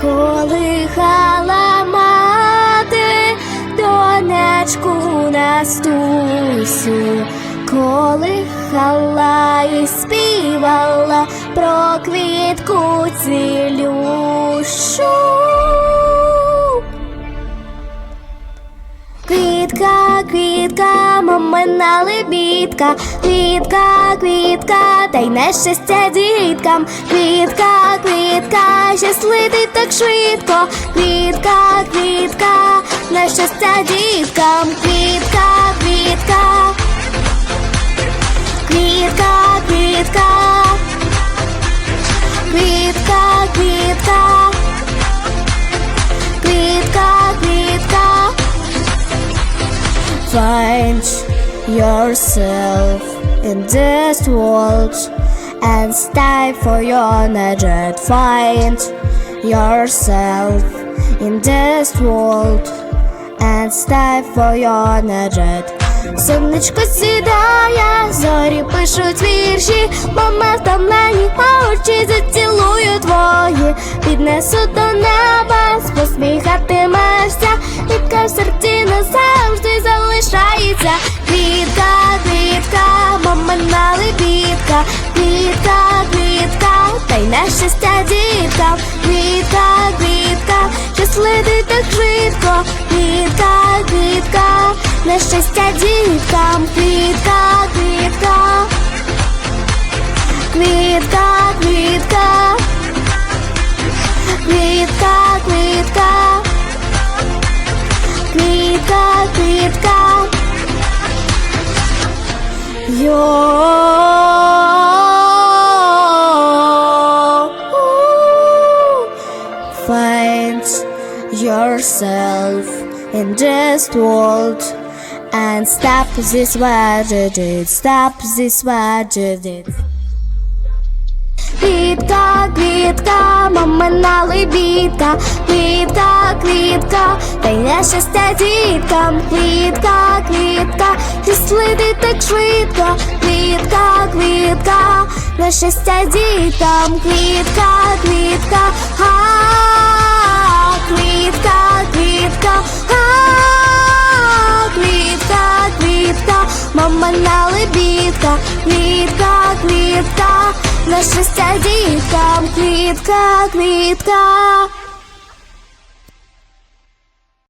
колихала мати донечку Настусю, колихала і співала про квітку цілющу. Квітка, квітка, мамина лебідка, квітка, квітка, та й нещастя діткам. Квітка, квітка, щас летить так швидко. Квітка, квітка, нещастя діткам. Квітка, квітка, квітка, квітка, квітка, квітка, квітка, квітка. Find yourself in this world and strive for your nature. Find yourself in this world and strive for your nature. Сонечко сідає, зорі пишуть вірші, мама втомлені, а очі зацілую твої, піднесу до неба, посміхатимешся, квітка в серці назавжди залишається. Щастя діткам. Квітка, квітка, щасливий так швидко. Квітка, квітка, на щастя діткам. Квітка, квітка, Find yourself in this world and stop this tragedy. Stop this tragedy. Квітка, квітка, мамина лебідка, квітка, квітка, та й на щастя діткам, квітка, квітка, і сліди так швидко, квітка, квітка, на щастя діткам, квітка, квітка, га, квітка, квітка, га, квітка, квітка, мамина лебідка, квітка, квітка, на щастя діткам, квітка, квітка.